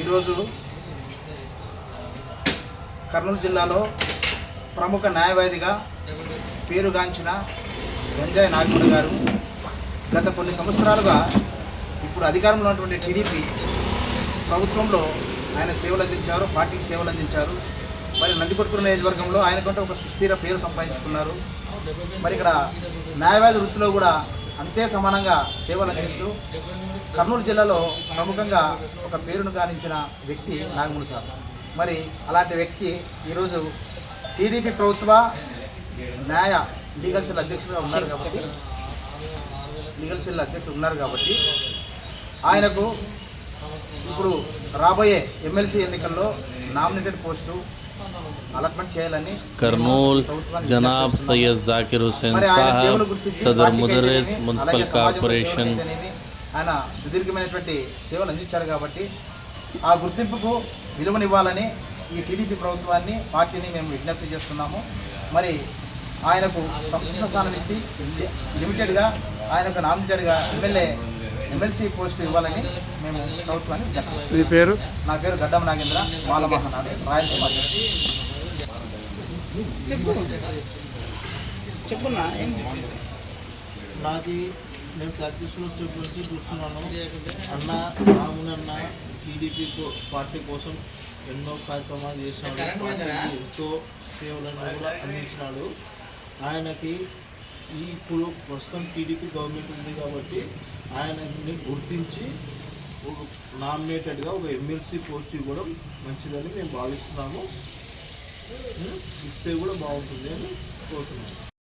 ఈరోజు కర్నూలు జిల్లాలో ప్రముఖ న్యాయవాదిగా పేరుగాంచిన గంజాయి నాగమణ గారు గత కొన్ని సంవత్సరాలుగా ఇప్పుడు అధికారంలో ఉన్నటువంటి టీడీపీ ప్రభుత్వంలో ఆయన సేవలు అందించారు పార్టీకి సేవలు అందించారు. మరి నందికొట్కూరు నియోజకవర్గంలో ఆయనకంటే ఒక సుస్థిర పేరు సంపాదించుకున్నారు. మరి ఇక్కడ న్యాయవాది వృత్తిలో కూడా అంతే సమానంగా సేవలు అందిస్తూ కర్నూలు జిల్లాలో ప్రముఖంగా ఒక పేరును గానించిన వ్యక్తి నాగములు సార్. మరి అలాంటి వ్యక్తి ఈరోజు టీడీపీ ప్రభుత్వ న్యాయ లీగల్ సెల్ అధ్యక్షులుగా ఉన్నారు కాబట్టి లీగల్ సెల్ అధ్యక్షులు ఉన్నారు కాబట్టి ఆయనకు ఇప్పుడు రాబోయే ఎమ్మెల్సీ ఎన్నికల్లో నామినేటెడ్ పోస్టు कर्नूल ప్రభుత్వానికి जनाब విజ్ఞప్తి सैयद जाकिर हुसैन మరి ఆయన సేవలు साहब గుర్తించి सदर పార్టీకి मुदरस అయితేనేమి, म्यूनसिपल అలాగే సమాజంలో कॉरपोरेशन సేవలు అయితేనేమి, ఆయన సుదీర్ఘమైనటువంటి సేవలు అందించారు కాబట్టి ఆ గుర్తింపుకు విలువనివ్వాలని ఈ టీడీపీ ప్రభుత్వాన్ని పార్టీని మేము విజ్ఞప్తి చేస్తున్నాము మరి ఆయనకు సంస్థ స్థానం ఇస్తే లి- లిమిటెడ్గా ఆయనకు నామినేటెడ్గా ఎమ్మెల్యే ఎమ్మెల్సీ పోస్ట్ ఇవ్వాలని మేము ప్రభుత్వాన్ని. మీ పేరు? నా పేరు గడ్డం నాగేంద్ర మాలమహనాడు రాయలసీమ. చెప్పున్నా ఏం నాది నేను ప్రాక్టీస్ వచ్చే నుంచి చూస్తున్నాను. అన్న రామునన్న టీడీపీ కో- పార్టీ కోసం ఎన్నో కార్యక్రమాలు చేసినాడు ఎంతో సేవలను కూడా అందించినాడు. ఆయనకి ఇప్పుడు ప్రస్తుతం టీడీపీ గవర్నమెంట్ ఉంది కాబట్టి ఆయనని గుర్తించి నామినేటెడ్గా ఒక ఎమ్మెల్సీ పోస్ట్ ఇవ్వడం మంచిదని మేము భావిస్తున్నాము. ఇస్తే కూడా బాగుంటుంది అని కోరుతున్నాము